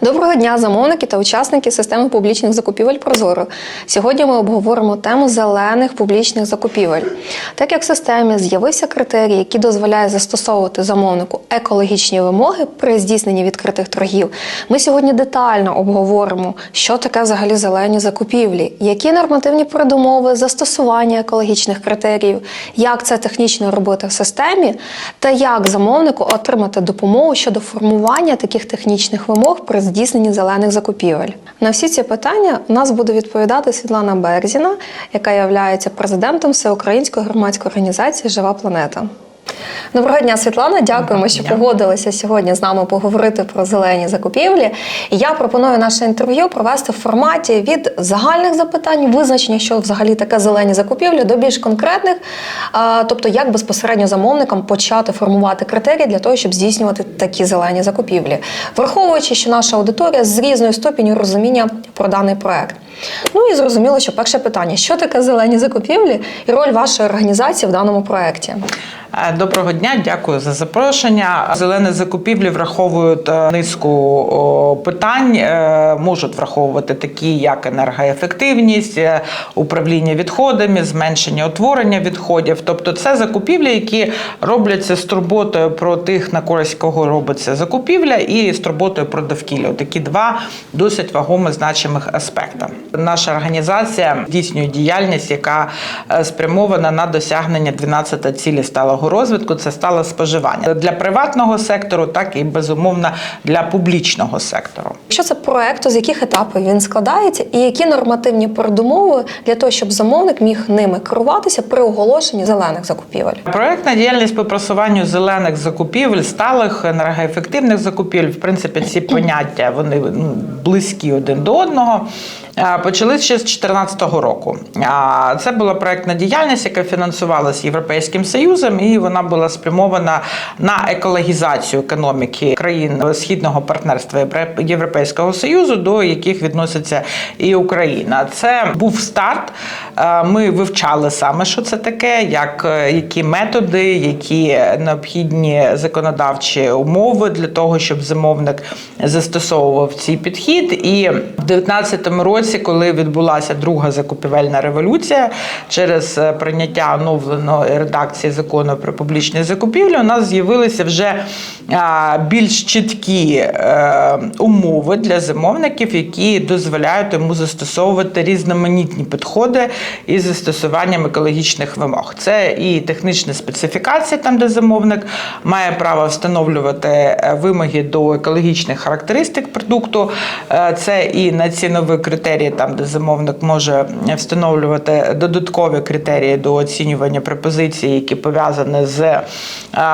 Доброго дня, замовники та учасники системи публічних закупівель Прозоро. Сьогодні ми обговоримо тему зелених публічних закупівель. Так як в системі з'явився критерій, який дозволяє застосовувати замовнику екологічні вимоги при здійсненні відкритих торгів, ми сьогодні детально обговоримо, що таке взагалі зелені закупівлі, які нормативні передумови застосування екологічних критеріїв, як це технічно робити в системі, та як замовнику отримати допомогу щодо формування таких технічних вимог при здійсненні зелених закупівель. На всі ці питання у нас буде відповідати Світлана Берзіна, яка є президентом Всеукраїнської громадської організації Жива планета. Доброго дня, Світлана. Дякуємо, що погодилися сьогодні з нами поговорити про зелені закупівлі. І я пропоную наше інтерв'ю провести в форматі від загальних запитань, визначення, що взагалі таке зелені закупівлі, до більш конкретних, тобто як безпосередньо замовникам почати формувати критерії для того, щоб здійснювати такі зелені закупівлі, враховуючи, що наша аудиторія з різною ступінню розуміння про даний проект. Ну і зрозуміло, що перше питання: що таке зелені закупівлі і роль вашої організації в даному проекті? Е, Доброго дня, дякую за запрошення. Зелені закупівлі враховують е, низку питань, е, можуть враховувати такі, як енергоефективність, управління відходами, зменшення утворення відходів. Тобто, це закупівлі, які робляться з турботою про тих, на користь кого робиться закупівля, і з турботою про довкілля. Такі два досить вагомо значимих аспекти. Наша організація здійснює діяльність, яка е, спрямована на досягнення 12 цілі сталого розвитку. Це стале споживання для приватного сектору, так і безумовно для публічного сектору. Що це проект, з яких етапів він складається, і які нормативні передумови для того, щоб замовник міг ними керуватися при оголошенні зелених закупівель? Проектна діяльність по просуванню зелених закупівель, сталих енергоефективних закупівель, в принципі, ці поняття вони ну, близькі один до одного. А, Почали ще з 2014 року. Це була проектна діяльність, яка фінансувалася Європейським Союзом, і вона була спрямована на екологізацію економіки країн східного партнерства Європейського Союзу, до яких відноситься і Україна. Це був старт. Е, Ми вивчали саме, що це таке, як е, які методи, які необхідні законодавчі умови для того, щоб замовник застосовував цей підхід. І в 2019 році, коли відбулася друга закупівельна революція, через е, прийняття оновленої редакції закону про публічні закупівлі, у нас з'явилися вже більш чіткі е, умови для замовників, які дозволяють йому застосовувати різноманітні підходи із застосуванням екологічних вимог. Це і технічні специфікації, там де замовник має право встановлювати е, вимоги до екологічних характеристик продукту. Це і на цінові критерії, там де замовник може встановлювати додаткові критерії до оцінювання пропозицій, які пов'язані з е,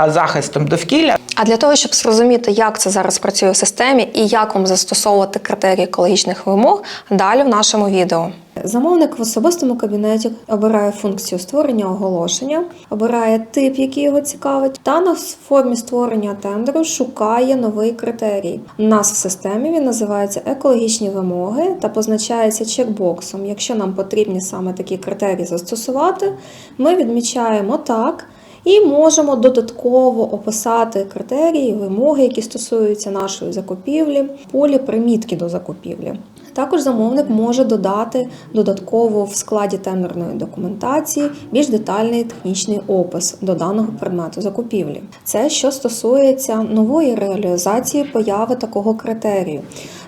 захистом довкілля. А для того, щоб зрозуміти, як це зараз працює в системі і як вам застосовувати критерії екологічних вимог, далі в нашому відео. Замовник в особистому кабінеті обирає функцію створення оголошення, обирає тип, який його цікавить, та на формі створення тендеру шукає новий критерій. У нас в системі він називається екологічні вимоги та позначається чекбоксом. Якщо нам потрібні саме такі критерії застосувати, ми відмічаємо так. І можемо додатково описати критерії, вимоги, які стосуються нашої закупівлі, полі примітки до закупівлі. Також замовник може додати додатково в складі тендерної документації більш детальний технічний опис до даного предмету закупівлі. Це що стосується нової реалізації появи такого критерію.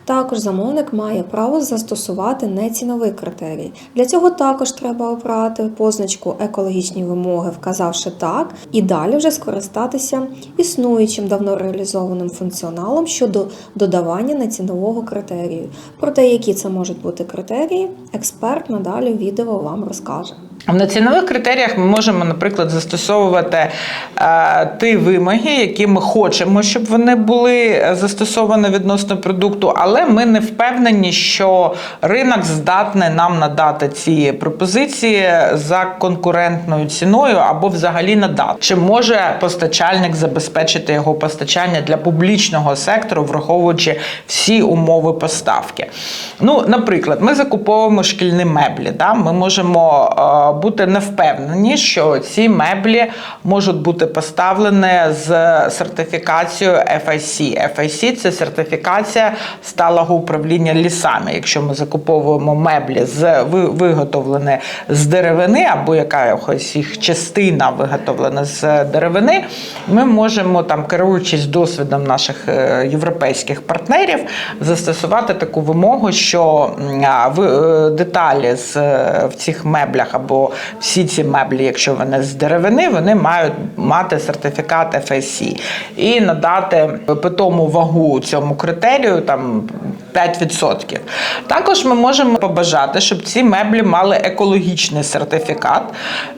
Також замовник має право застосувати неціновий критерій. Для цього також треба обрати позначку екологічні вимоги, вказавши так, і далі вже скористатися існуючим давно реалізованим функціоналом щодо додавання нецінового критерію. Про те, які це можуть бути критерії, експерт надалі в відео вам розкаже. На цінових критеріях ми можемо, наприклад, застосовувати е, ті вимоги, які ми хочемо, щоб вони були застосовані відносно продукту, але ми не впевнені, що ринок здатний нам надати ці пропозиції за конкурентною ціною або взагалі надати. Чи може постачальник забезпечити його постачання для публічного сектору, враховуючи всі умови поставки? Ну, наприклад, ми закуповуємо шкільні меблі. Да? Ми можемо е, бути не впевнені, що ці меблі можуть бути поставлені з сертифікацією FIC. FIC – це сертифікація сталого управління лісами. Якщо ми закуповуємо меблі з ви- виготовлені з деревини, або якась їх частина виготовлена з деревини, ми можемо там, керуючись досвідом наших е, європейських партнерів, застосувати таку вимогу, що ви- е, деталі з е, в цих меблях або всі ці меблі, якщо вони з деревини, вони мають мати сертифікат FSC і надати питому вагу цьому критерію там 5%. Також ми можемо побажати, щоб ці меблі мали екологічний сертифікат,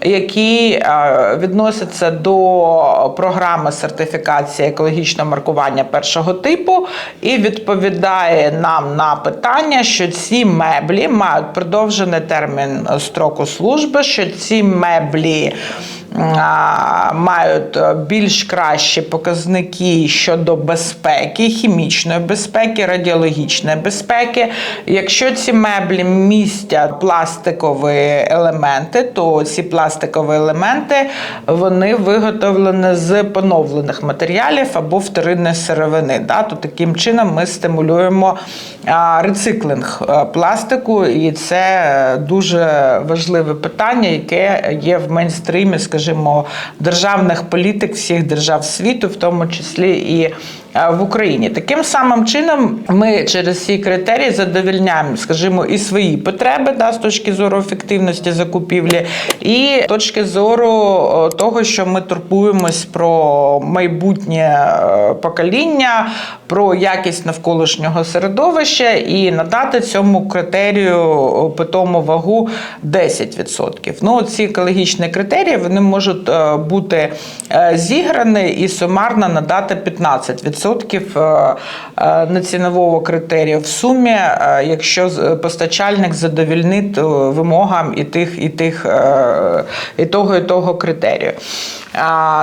який е, відноситься до програми сертифікації екологічного маркування першого типу і відповідає нам на питання, що ці меблі мають продовжений термін строку служби, що ці меблі мають е, більш кращі показники щодо безпеки, хімічної безпеки, радіологічної безпеки. Якщо ці меблі містять пластикові елементи, то ці пластикові елементи вони виготовлені з поновлених матеріалів або вторинної сировини. Да? То таким чином ми стимулюємо рециклинг е, пластику, і це е, дуже важливе питання, яке є в мейнстрімі, скажімо, державних політик всіх держав світу, в тому числі і е, в Україні. Таким самим чином ми через ці критерії задовільняємо, скажімо, і свої потреби да, з точки зору ефективності закупівлі, і з точки зору того, що ми турбуємось про майбутнє е, покоління, про якість навколишнього середовища і надати цьому критерію питому вагу 10%. Ну, ці екологічні критерії вони можуть е, бути е, зіграні і сумарно надати 15% е, е, критерію в сумі, якщо постачальник задовільнить вимогам і тих, і тих і того, і того критерію.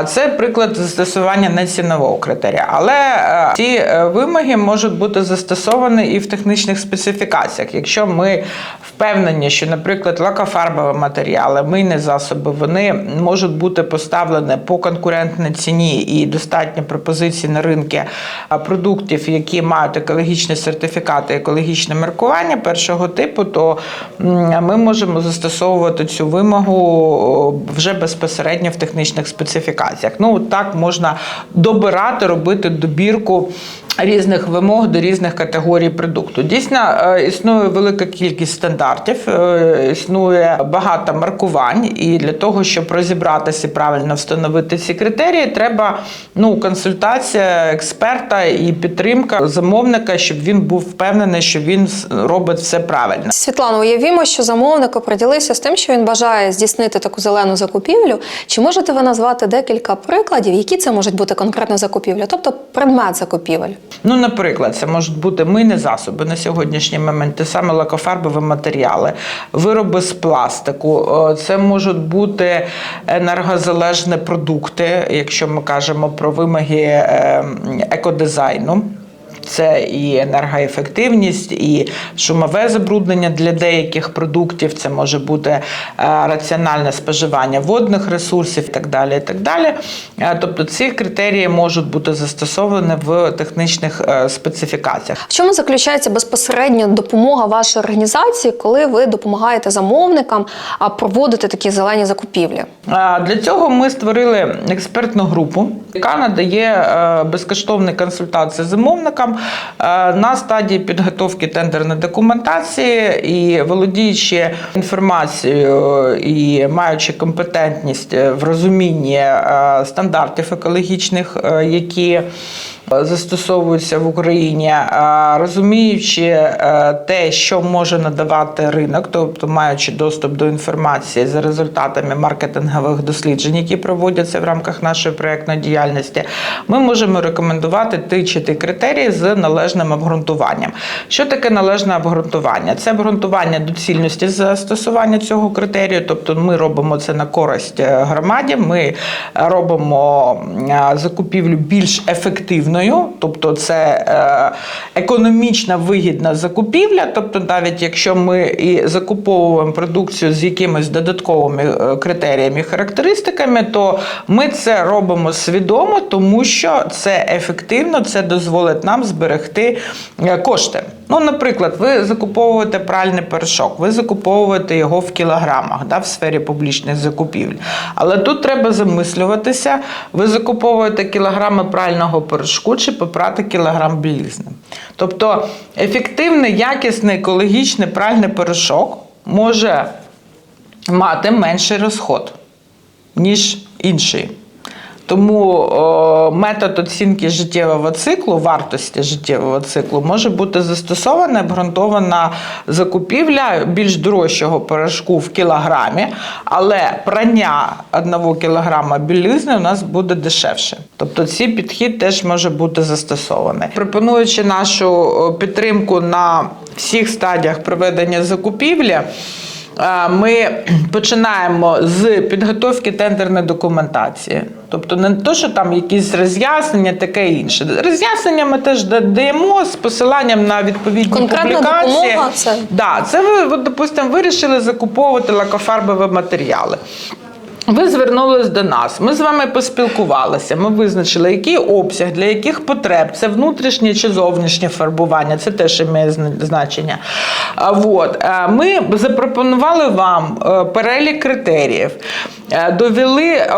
Це приклад застосування нецінового критерія. Але е, ці е, вимоги можуть бути застосовані і в технічних специфікаціях. Якщо ми впевнені, що, наприклад, лакофарбові матеріали, мийні засоби, вони можуть бути поставлені по конкурентній ціні і достатньо пропозиції на ринку продуктів, які мають екологічні сертифікати, екологічне маркування першого типу, то ми можемо застосовувати цю вимогу вже безпосередньо в технічних специфікаціях. Ну так можна добирати, робити добірку. Різних вимог до різних категорій продукту. Дійсно, е, існує велика кількість стандартів, е, існує багато маркувань, і для того, щоб розібратися і правильно встановити ці критерії, треба ну, консультація експерта і підтримка замовника, щоб він був впевнений, що він робить все правильно. Світлано, уявімо, що замовник оприділився з тим, що він бажає здійснити таку зелену закупівлю. Чи можете ви назвати декілька прикладів, які це можуть бути конкретно закупівлі, тобто предмет закупівель? Ну, наприклад, це можуть бути мийні засоби на сьогоднішній момент, те саме лакофарбові матеріали, вироби з пластику. Е, Це можуть бути енергозалежні продукти, якщо ми кажемо про вимоги е, екодизайну. Це і енергоефективність, і шумове забруднення для деяких продуктів. Це може бути е, раціональне споживання водних ресурсів і так далі. І так далі. Е, Тобто ці критерії можуть бути застосовані в технічних е, специфікаціях. В чому заключається безпосередньо допомога вашої організації, коли ви допомагаєте замовникам проводити такі зелені закупівлі? Для цього ми створили експертну групу, яка надає безкоштовні консультації замовникам е, на стадії підготовки тендерної документації і володіючи інформацією і маючи компетентність в розумінні е, стандартів екологічних, е, які застосовуються в Україні, розуміючи е, те, що може надавати ринок, тобто маючи доступ до інформації за результатами маркетингових досліджень, які проводяться в рамках нашої проєктної діяльності, ми можемо рекомендувати ті чи ті критерії з належним обґрунтуванням. Що таке належне обґрунтування? Це обґрунтування доцільності застосування цього критерію, тобто ми робимо це на користь е, громаді, ми робимо е, закупівлю більш ефективною ефективною, тобто це е, економічна вигідна закупівля. Тобто, навіть якщо ми і закуповуємо продукцію з якимись додатковими е, критеріями характеристиками, то ми це робимо свідомо, тому що це ефективно, це дозволить нам зберегти е, кошти. Ну, наприклад, ви закуповуєте пральний порошок, ви закуповуєте його в кілограмах да, в сфері публічних закупівель. Але тут треба замислюватися: ви закуповуєте кілограми прального порошку чи попрати кілограм білизни. Тобто ефективний, якісний екологічний пральний порошок може мати менший розход, ніж інший. Тому о, метод оцінки життєвого циклу, вартості життєвого циклу, може бути застосована обґрунтована закупівля більш дорожчого порошку в кілограмі, але прання одного кілограма білизни у нас буде дешевше. Тобто цей підхід теж може бути застосований. Пропонуючи нашу підтримку на всіх стадіях проведення закупівлі. Ми починаємо з підготовки тендерної документації. Тобто не то, що там якісь роз'яснення, таке інше. Роз'яснення ми теж да- даємо з посиланням на відповідні Конкретна публікації. допомога це- Да, це ви, допустимо, вирішили закуповувати лакофарбові матеріали. Ви звернулись до нас, ми з вами поспілкувалися. Ми визначили, який обсяг, для яких потреб, це внутрішнє чи зовнішнє фарбування, це теж має зна- значення. А, Вот. Е, Ми запропонували вам е, перелік критеріїв, довели е,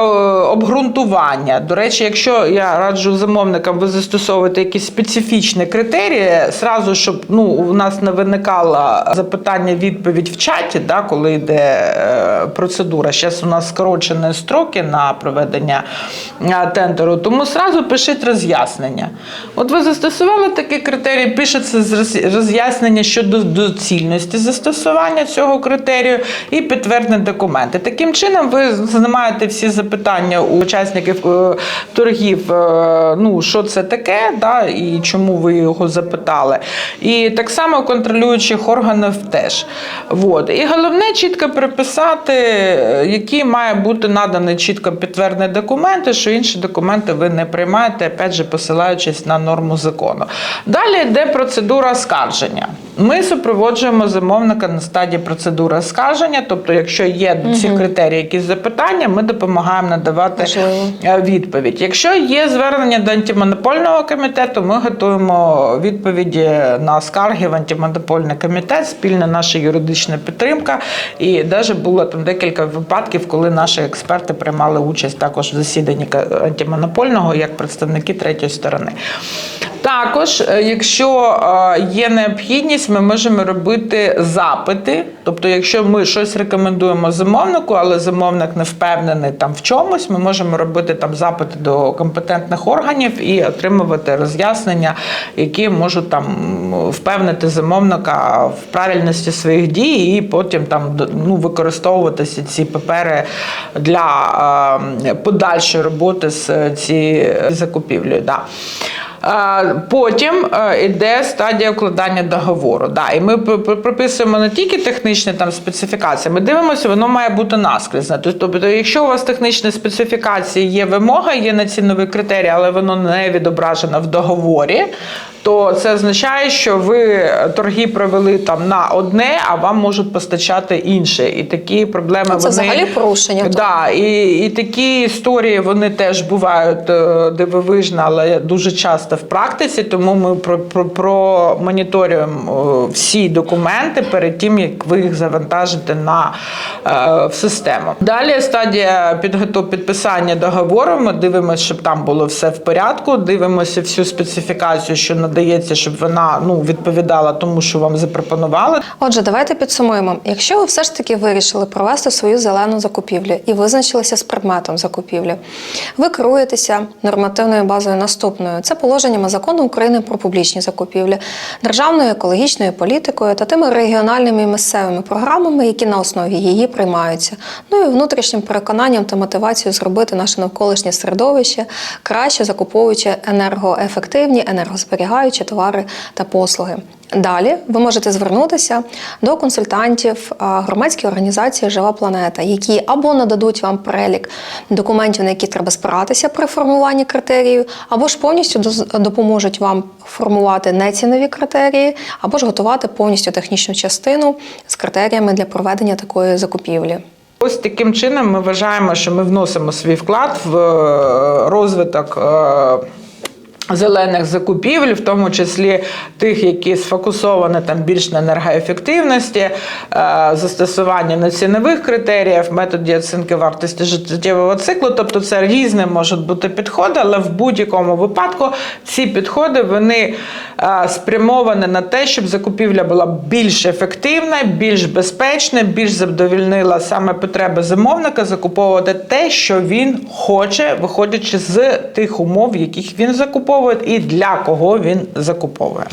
обґрунтування. До речі, якщо я раджу замовникам, ви застосовуєте якісь специфічні критерії, зразу, щоб ну, у нас не виникало запитання відповідь в чаті, да, коли йде е, процедура. Зараз у нас скорочені строки на проведення е, тендеру, тому зразу пишіть роз'яснення. От ви застосували такі критерії, пишеться роз'яснення щодо доцільності застосування цього критерію і підтвердні документи. Таким чином, ви знімаєте всі запитання у учасників е, торгів, е, ну що це таке, да, і чому ви його запитали. І так само контролюючих органів теж. Вот. І головне чітко приписати, е, які має бути надані чітко підтверджені документи, що інші документи ви не приймаєте, опять же, посилаючись на норму закону. Далі йде процедура оскарження. Ми супроводжуємо замовника на стадії процедури оскарження, тобто, якщо є до цих критерій якісь запитання, ми допомагаємо надавати Важливо. е, відповідь. Якщо є звернення до антимонопольного комітету, ми готуємо відповіді на скарги в антимонопольний комітет, спільна наша юридична підтримка. І навіть було там декілька випадків, коли наші експерти приймали участь також в засіданні антимонопольного як представники третьої сторони. Також, е, якщо е, є необхідність, ми можемо робити запити. Тобто, якщо ми щось рекомендуємо замовнику, але замовник не впевнений там в чомусь, ми можемо робити там запити до компетентних органів і отримувати роз'яснення, які можуть там впевнити замовника в правильності своїх дій, і потім там ну, використовуватися ці папери для е, подальшої роботи з цією закупівлею. Да. Е, Потім е, йде стадія укладання договору. Да, і ми прописуємо не тільки технічні там специфікації, ми дивимося, воно має бути наскрізне. Тобто, якщо у вас технічні специфікації є вимога, є націнові критерії, але воно не відображено в договорі. То це означає, що ви торги провели там на одне, а вам можуть постачати інше. І такі проблеми Ну, Це вони взагалі порушення. Да, і, і такі історії вони теж бувають е, дивовижні, але дуже часто в практиці. Тому ми про, про, промоніторюємо е, всі документи перед тим, як ви їх завантажите на е, в систему. Далі стадія підписання договору. Ми дивимося, щоб там було все в порядку. Дивимося всю специфікацію, що надається, щоб вона ну відповідала тому, що вам запропонували. Отже, давайте підсумуємо. Якщо ви все ж таки вирішили провести свою зелену закупівлю і визначилися з предметом закупівлі, ви керуєтеся нормативною базою наступною: це положеннями закону України про публічні закупівлі, державною екологічною політикою та тими регіональними і місцевими програмами, які на основі її приймаються. Ну і внутрішнім переконанням та мотивацією зробити наше навколишнє середовище краще закуповуючи енергоефективні, енергозберігаючі товари та послуги. Далі ви можете звернутися до консультантів громадської організації Жива планета, які або нададуть вам перелік документів, на які треба спиратися при формуванні критеріїв, або ж повністю допоможуть вам формувати нецінові критерії, або ж готувати повністю технічну частину з критеріями для проведення такої закупівлі. Ось таким чином ми вважаємо, що ми вносимо свій вклад в е, розвиток. Зелених закупівель, в тому числі тих, які сфокусовані там більш на енергоефективності, е, застосування нецінових критеріїв, методі оцінки вартості життєвого циклу. Тобто це різні можуть бути підходи, але в будь-якому випадку ці підходи вони е, спрямовані на те, щоб закупівля була більш ефективна, більш безпечна, більш задовільнила саме потреби замовника закуповувати те, що він хоче, виходячи з тих умов, в яких він закуповує, і для кого він закуповує.